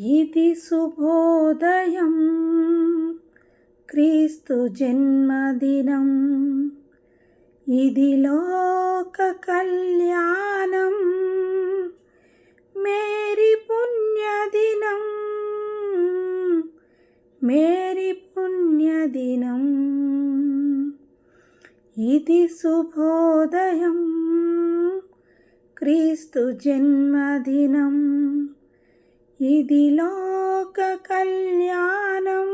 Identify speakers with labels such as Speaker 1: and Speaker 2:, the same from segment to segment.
Speaker 1: ఇది శుభోదయం. క్రీస్తు జన్మదినం. ఇది లోక కళ్యాణం. మేరీ పుణ్యదినం. మేరీ పుణ్యదినం. ఇది శుభోదయం. క్రీస్తు జన్మదినం. ఇది లోక కళ్యాణం.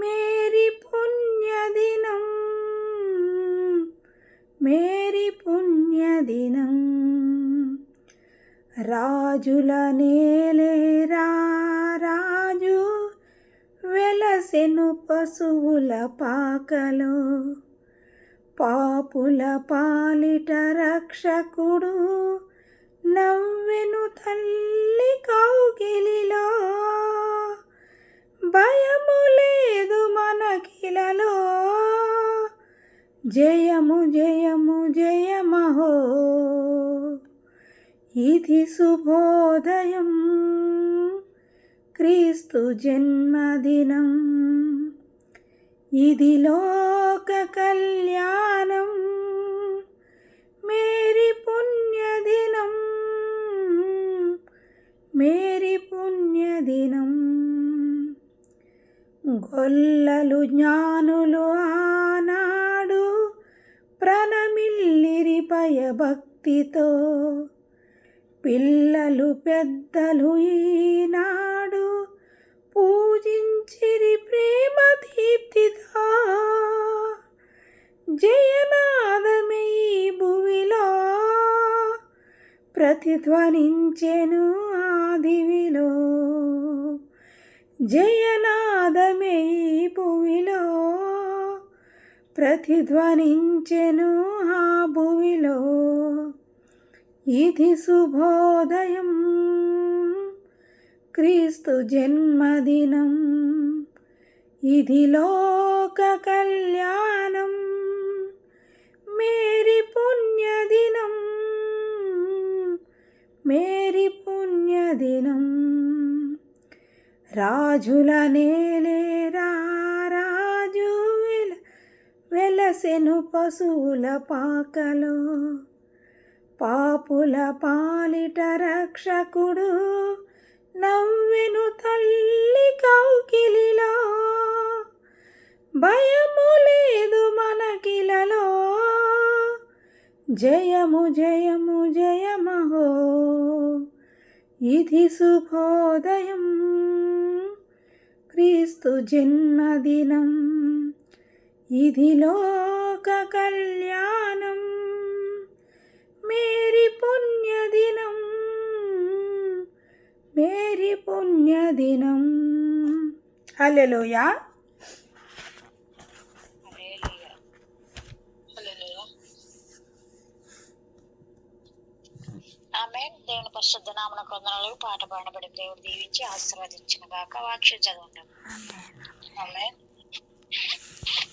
Speaker 1: మేరీ పుణ్యదినం. మేరీ పుణ్యదినం. రాజుల నేలేరా రాజు. వెలసెను పశువుల పాకలో. పాపుల పాలిట రక్షకుడు నవ్వెను తల్లి కౌగిలిలో భయము లేదు మనకిలలో జయము జయము జయమహో. ఇది శుభోదయం. క్రీస్తు జన్మదినం. ఇది లోక కళ్యాణం. మేరీ పుణ్యదినం. మేరీ పుణ్యదినం. గొల్లలు జ్ఞానులు ఆ ప్రణమిల్లిరి భక్తితో పిల్లలు పెద్దలు ఈనాడు పూజించిరి ప్రేమ దీప్తితో జయనాదమే ఈ భువిలో ప్రతిధ్వనించెను ఆదివిలో జయనాదమే ఈ ప్రతిధ్వనించెను ఆ భువిలో ఇది శుభోదయం. క్రీస్తు జన్మదినం. ఇది లోక కళ్యాణం. మేరీ పుణ్యదినం. మేరీ పుణ్యదినం. రాజుల నేలే వెలసెను పశువుల పాకలో. పాపుల పాలిట రక్షకుడు నవ్వెను తల్లి కౌకిలిలో. భయము లేదు మనకిలలో. జయము జయము జయమహో. ఇది శుభోదయం. క్రీస్తు జన్మదినం. ఇది లోక కళ్యాణం. మేరీ పుణ్యదినం మేరీ పుణ్యదినం.
Speaker 2: హల్లెలూయా. ఆమె దేవుని పరిశుద్ధ నామన కొందనాలు పాట పాడబడిన దేవుడు దీవించి ఆశీర్వదించిన గాక. వాక్యం చదవండి. ఆమె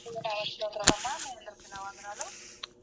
Speaker 2: స్తోత్రమమ్మా మీ అందరికీ నా వందనాలు